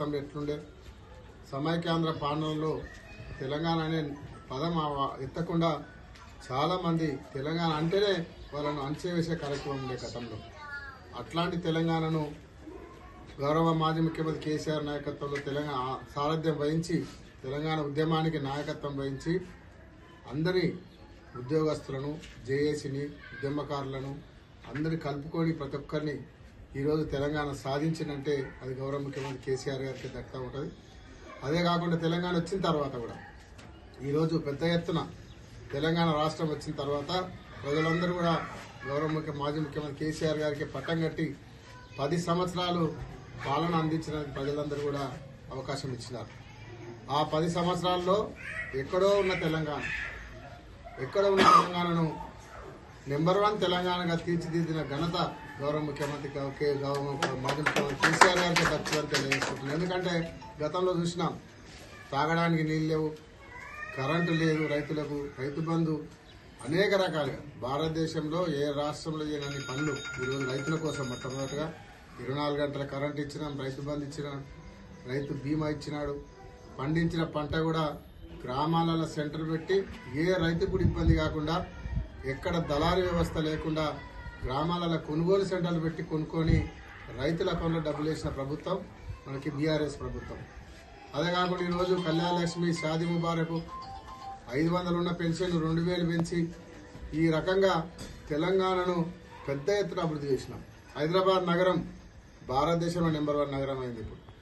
గతంలో ఎట్లుండే? సమైక్యాంధ్ర పాలనలో తెలంగాణ అనే పదం ఎత్తకుండా చాలామంది తెలంగాణ అంటేనే వాళ్ళను అణచివేసే కార్యక్రమం ఉండే గతంలో. అట్లాంటి తెలంగాణను గౌరవ మాజీ ముఖ్యమంత్రి కేసీఆర్ నాయకత్వంలో తెలంగాణ సారథ్యం వహించి తెలంగాణ ఉద్యమానికి నాయకత్వం వహించి అందరి ఉద్యోగస్తులను జేఏసీని ఉద్యమకారులను అందరి కలుపుకొని ప్రతి ఒక్కరిని ఈరోజు తెలంగాణ సాధించిందంటే అది గౌరవ ముఖ్యమంత్రి కేసీఆర్ గారికి దక్కుతూ ఉంటుంది. అదే కాకుండా తెలంగాణ వచ్చిన తర్వాత కూడా ఈరోజు పెద్ద ఎత్తున తెలంగాణ రాష్ట్రం వచ్చిన తర్వాత ప్రజలందరూ కూడా గౌరవ ముఖ్య మాజీ ముఖ్యమంత్రి కేసీఆర్ గారికి పట్టం కట్టి పది సంవత్సరాలు పాలన అందించిన ప్రజలందరూ కూడా అవకాశం ఇచ్చినారు. ఆ పది సంవత్సరాల్లో ఎక్కడో ఉన్న తెలంగాణ ఎక్కడో ఉన్న తెలంగాణను నెంబర్ వన్ తెలంగాణగా తీర్చిదిద్దిన ఘనత గౌరవ ముఖ్యమంత్రి కే- గౌరవ మాజీ ముఖ్యమంత్రి కేసీఆర్ గారికి దక్కుతుందని తెలియజేసుకుంటున్నాను ఎందుకంటే గతంలో చూసినాం తాగడానికి నీళ్ళు లేవు కరెంటు లేదు రైతులకు రైతు బంధు అనేక రకాలుగా. భారతదేశంలో ఏ రాష్ట్రంలో చేయని పనులు ఈరోజు రైతుల కోసం మొట్టమొదటిగా ఇరవై నాలుగు గంటల కరెంట్ ఇచ్చినాం రైతు బంధు ఇచ్చినాం రైతు బీమా ఇచ్చినాడు. పండించిన పంట కూడా గ్రామాలలో సెంటర్ పెట్టి ఏ రైతు కూడా ఇబ్బంది కాకుండా ఎక్కడ దళారీ వ్యవస్థ లేకుండా గ్రామాలలో కొనుగోలు సెంటర్లు పెట్టి కొనుక్కొని రైతుల అకౌంట్లో డబ్బులు వేసిన ప్రభుత్వం మనకి బీఆర్ఎస్ ప్రభుత్వం. అదే కాకుండా ఈరోజు కళ్యాణ లక్ష్మి షాది ముబారకు ఐదు వందలు ఉన్న పెన్షన్ రెండు వేలు పెంచి ఈ రకంగా తెలంగాణను పెద్ద ఎత్తున అభివృద్ధి చేసినాం. హైదరాబాద్ నగరం భారతదేశంలో నెంబర్ వన్ నగరం అయింది ఇప్పుడు.